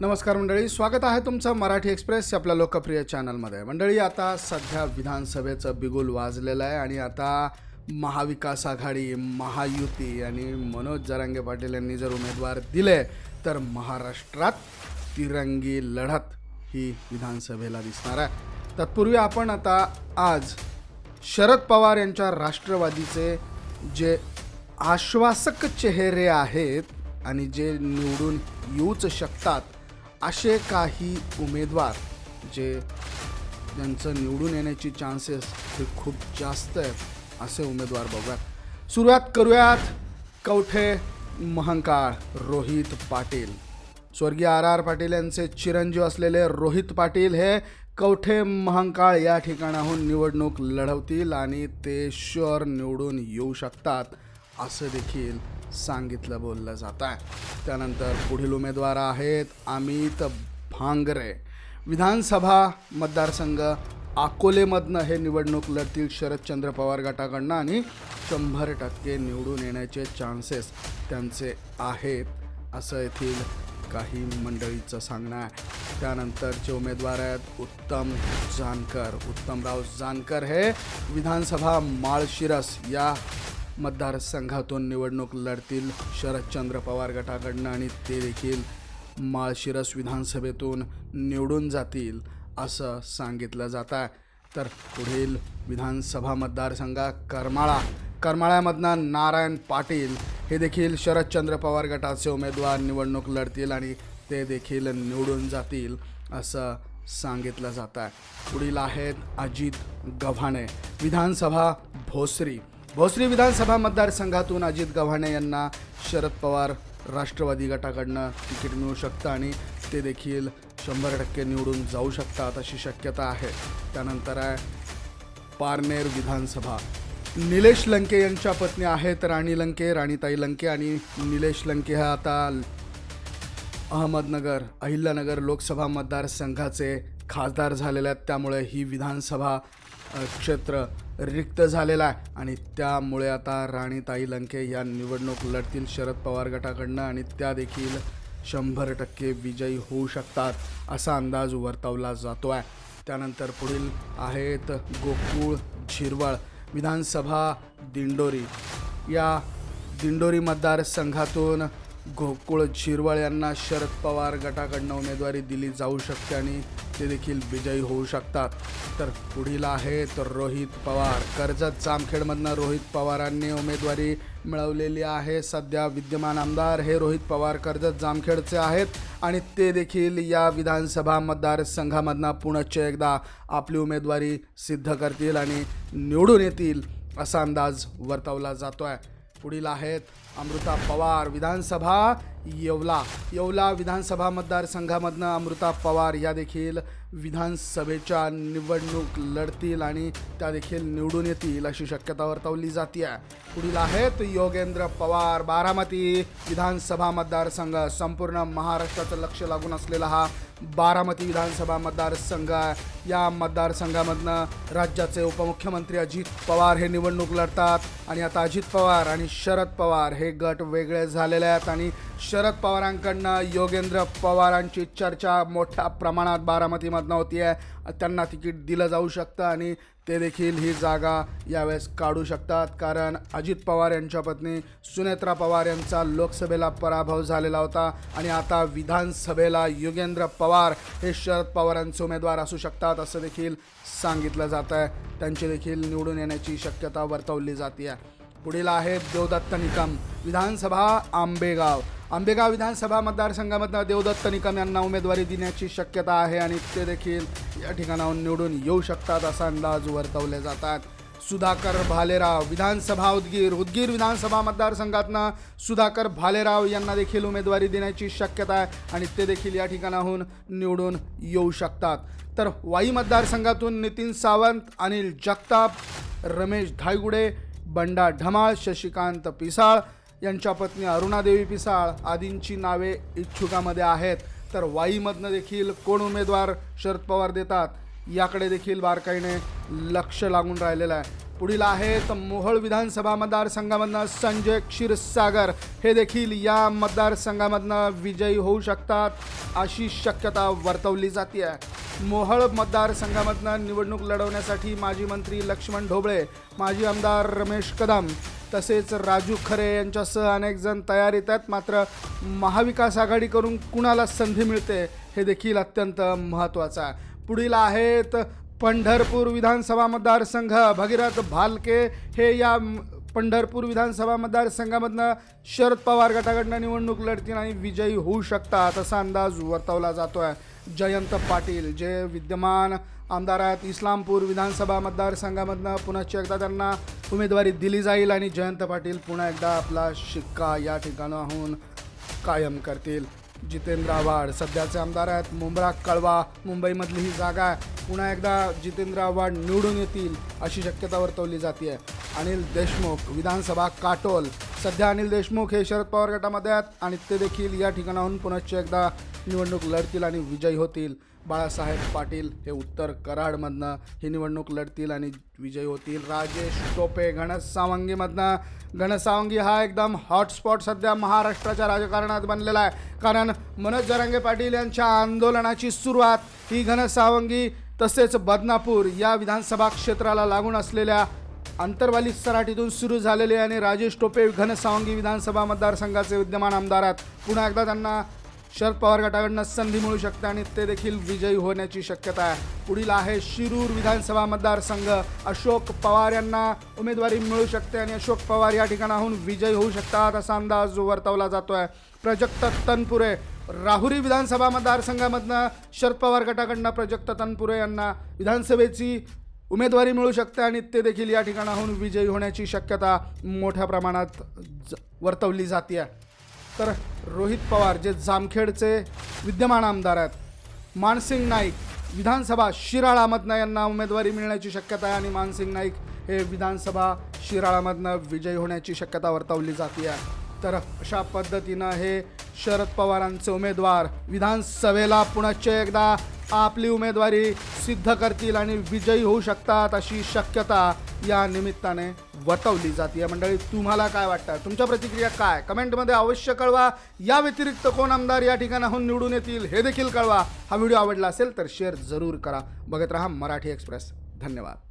नमस्कार मंडळी स्वागत आहे तुमचं मराठी एक्सप्रेस या आपल्या लोकप्रिय चॅनलमध्ये. मंडळी आता सध्या विधानसभेचं बिगुल वाजलेलं आहे आणि आता महाविकास आघाडी महायुती आणि मनोज जरांगे पाटील यांनी जर उमेदवार दिले तर महाराष्ट्रात तिरंगी लढत ही विधानसभेला दिसणार आहे. तत्पूर्वी आपण आता आज शरद पवार यांच्या राष्ट्रवादीचे जे आश्वासक चेहरे आहेत आणि जे निवडून येऊच शकतात असे काही उमेदवार जे ज्यांचं निवडून येण्याची चान्सेस हे खूप जास्त आहेत असे उमेदवार बघूयात. सुरुवात करूयात कवठे महंकाळ रोहित पाटील. स्वर्गीय आर आर पाटील यांचे चिरंजीव असलेले रोहित पाटील हे कवठे महंकाळ या ठिकाणाहून निवडणूक लढवतील आणि ते शुअर निवडून येऊ शकतात असं देखील सांगितलं बोललं जात आहे. त्यानंतर पुढील उमेदवार आहेत अमित भांगरे. विधानसभा मतदारसंघ अकोलेमधनं हे निवडणूक लढतील शरदचंद्र पवार गटाकडनं आणि शंभर टक्के निवडून येण्याचे चान्सेस त्यांचे आहेत असं येथील काही मंडळीचं सांगणं आहे. त्यानंतरचे उमेदवार आहेत उत्तम जानकर उत्तमराव जानकर हे विधानसभा माळशिरस या मतदारसंघातून निवडणूक लढतील. शरदचंद्र पवार गटाकडनं आणि ते देखील माळशिरस विधानसभेतून निवडून जातील असं सांगितलं जात आहे तर पुढील विधानसभा मतदारसंघा करमाळा. करमाळ्यामधनं नारायण पाटील हे देखील शरदचंद्र पवार गटाचे उमेदवार निवडणूक लढतील आणि ते देखील निवडून जातील असं सांगितलं जात आहे पुढील आहेत अजित गव्हाणे. विधानसभा भोसरी. भोसरी विधानसभा मतदारसंघातून अजित गव्हाणे यांना शरद पवार राष्ट्रवादी गटाकडनं तिकीट मिळू शकतं आणि ते देखील शंभर टक्के निवडून जाऊ शकतात अशी शक्यता आहे. त्यानंतर आहे पारनेर विधानसभा. निलेश लंके यांच्या पत्नी आहेत राणी लंके राणीताई लंके आणि निलेश लंके हा आता अहमदनगर अहिल्यानगर लोकसभा मतदारसंघाचे खासदार झालेले आहेत. त्यामुळे ही विधानसभा क्षेत्र रिक्त झालेलं आहे. आणि त्यामुळे आता राणीताई लंके या निवडणूक लढतील शरद पवार गटाकडनं आणि त्या देखील शंभर टक्के विजयी होऊ शकतात असा अंदाज वर्तवला जातो आहे त्यानंतर पुढील आहेत गोकुळ झिरवळ विधानसभा दिंडोरी. या दिंडोरी मतदारसंघातून गोकुळ झिरवळ यांना शरद पवार गटाकडनं उमेदवारी दिली जाऊ शकते आणि ते देखील विजयी होऊ शकतात. तर पुढील आहे तर रोहित पवार. कर्जत जामखेडमधनं रोहित पवारांनी उमेदवारी मिळवलेली आहे. सध्या विद्यमान आमदार हे रोहित पवार कर्जत जामखेडचे आहेत आणि ते देखील या विधानसभा मतदारसंघामधनं पुनश्च एकदा आपली उमेदवारी सिद्ध करतील आणि निवडून येतील असा अंदाज वर्तवला जातो आहे पुढील आहेत अमृता पवार विधानसभा येवला. येवला विधानसभा मतदारसंघामधनं अमृता पवार या देखील विधानसभेच्या निवडणूक लढतील आणि त्या देखील निवडून येतील अशी शक्यता वर्तवली जाते पुढील आहेत योगेंद्र पवार बारामती विधानसभा मतदारसंघ संपूर्ण महाराष्ट्राचं लक्ष लागून असलेला हा बारामती विधानसभा मतदारसंघ आहे. या मतदारसंघामधनं राज्याचे उपमुख्यमंत्री अजित पवार हे निवडणूक लढतात. आणि आता अजित पवार आणि शरद पवार हे गट वेगळे झालेले आहेत. आणि शरद पवारांकडनं योगेंद्र पवारांची चर्चा मोठ्या प्रमाणात बारामतीमधनं होती आहे त्यांना तिकीट दिलं जाऊ शकतं आणि ते देखील ही जागा यावेळेस काढू शकतात. कारण अजित पवार यांच्या पत्नी सुनेत्रा पवार यांचा लोकसभेला पराभव झालेला होता आणि आता विधानसभेला योगेंद्र पवार हे शरद पवारांचे उमेदवार असू शकतात असं देखील सांगितलं जात आहे त्यांची देखील निवडून येण्याची शक्यता वर्तवली जाते आहे पुढील आहे देवदत्त निकम विधानसभा आंबेगाव. आंबेगाव विधानसभा मतदारसंघामधनं देवदत्त निकम यांना उमेदवारी देण्याची शक्यता आहे आणि ते देखील या ठिकाणाहून निवडून येऊ शकतात असा अंदाज वर्तवले जातात. सुधाकर भालेराव विधानसभा उदगीर उदगीर विधानसभा मतदारसंघातनं सुधाकर भालेराव यांना देखील उमेदवारी देण्याची शक्यता आहे आणि ते देखील या ठिकाणाहून निवडून येऊ शकतात. तर वाई मतदारसंघातून नितीन सावंत अनिल जगताप रमेश धायगुडे बंडा ढमाळ शशिकांत पिसाळ यांच्या पत्नी अरुणादेवी पिसाळ आदींची नावे इच्छुकामध्ये आहेत. तर वाईमधनं देखील कोण उमेदवार शरद पवार देतात? याकडे देखील बारकाईने लक्ष लागून राहिलेलं आहे. पुढील आहेत मोहोळ विधानसभा मतदारसंघामधनं संजय क्षीरसागर. हे देखील या मतदारसंघामधनं विजयी होऊ शकतात अशी शक्यता वर्तवली जाते आहे मोहळ मतदारसंघामधनं निवडणूक लढवण्यासाठी माजी मंत्री लक्ष्मण ढोबळे माजी आमदार रमेश कदम तसेच राजू खरे यांच्यासह अनेक जण तयारीत आहेत. मात्र महाविकास आघाडीकडून कुणाला संधी मिळते हे देखील अत्यंत महत्त्वाचं आहे. पुढील आहेत पंढरपूर विधानसभा मतदारसंघ. भगीरथ भालके हे या पंढरपूर विधानसभा मतदारसंघामधनं शरद पवार गटाकडनं निवडणूक लढतील आणि विजयी होऊ शकतात असा अंदाज वर्तवला जातो आहे जयंत पाटील जे विद्यमान आमदार आहेत इस्लामपूर विधानसभा मतदारसंघामधनं पुन्हा एकदा त्यांना उमेदवारी दिली जाईल आणि जयंत पाटील पुन्हा एकदा आपला शिक्का या ठिकाणाहून कायम करतील. जितेंद्र आव्हाड. सध्याचे आमदार आहेत मुंब्रा कळवा. मुंबईमधली ही जागा आहे. पुन्हा एकदा जितेंद्र आव्हाड निवडून येतील अशी शक्यता वर्तवली जाते अनिल देशमुख विधानसभा काटोल. सध्या अनिल देशमुख हे शरद पवार गटामध्ये आहेत आणि ते देखील या ठिकाणाहून पुनश्च एकदा निवडणूक लढतील आणि विजयी होतील. बाळासाहेब पाटील हे उत्तर कराडमधनं. ही निवडणूक लढतील आणि विजयी होतील. राजेश टोपे घनसावंगीमधनं. घनसावंगी गणेश सावंगी हा एकदम हॉटस्पॉट सध्या महाराष्ट्राच्या राजकारणात बनलेला आहे. कारण मनोज जरांगे पाटील यांच्या आंदोलनाची सुरुवात ही गणेश सावंगी तसेच बदनापूर या विधानसभा क्षेत्राला लागून असलेल्या अंतरवाली सराटीतून सुरू झालेले आणि राजेश टोपे घनसावंगी विधानसभा मतदारसंघाचे विद्यमान आमदार आहेत. पुन्हा एकदा त्यांना शरद पवार गटाकडनं संधी मिळू शकते आणि ते देखील विजयी होण्याची शक्यता आहे. पुढील आहे शिरूर विधानसभा मतदारसंघ. अशोक पवार यांना उमेदवारी मिळू शकते आणि अशोक पवार या ठिकाणाहून विजयी होऊ शकतात असा अंदाज वर्तवला जातो आहे प्रजक्त तनपुरे राहुरी विधानसभा मतदारसंघामधनं शरद पवार गटाकडनं प्रजक्त तनपुरे यांना विधानसभेची उमेदवारी मिळू शकते आणि ते देखील या ठिकाणाहून विजयी होण्याची शक्यता मोठ्या प्रमाणात ज- वर्तवली जाते आहे तर रोहित पवार जे जामखेडचे विद्यमान आमदार आहेत मानसिंग नाईक विधानसभा शिराळामधनं यांना उमेदवारी मिळण्याची शक्यता आहे आणि मानसिंग नाईक हे विधानसभा शिराळामधनं विजयी होण्याची शक्यता वर्तवली जाते आहे तर अशा पद्धतीनं हे शरद पवारांचे उमेदवार. विधानसभेला पुनश्च एकदा आपली उमेदवारी सिद्ध करतील आणि विजयी होऊ शकतात अशी शक्यता या निमित्ताने वटवली जाते मंडळी. तुम्हाला काय वाटतं? तुमच्या प्रतिक्रिया काय? कमेंटमध्ये अवश्य कळवा. या व्यतिरिक्त कोण आमदार या ठिकाणाहून निवडून येतील हे देखील कळवा. हा व्हिडिओ आवडला असेल तर शेअर जरूर करा. बघत राहा मराठी एक्सप्रेस. धन्यवाद.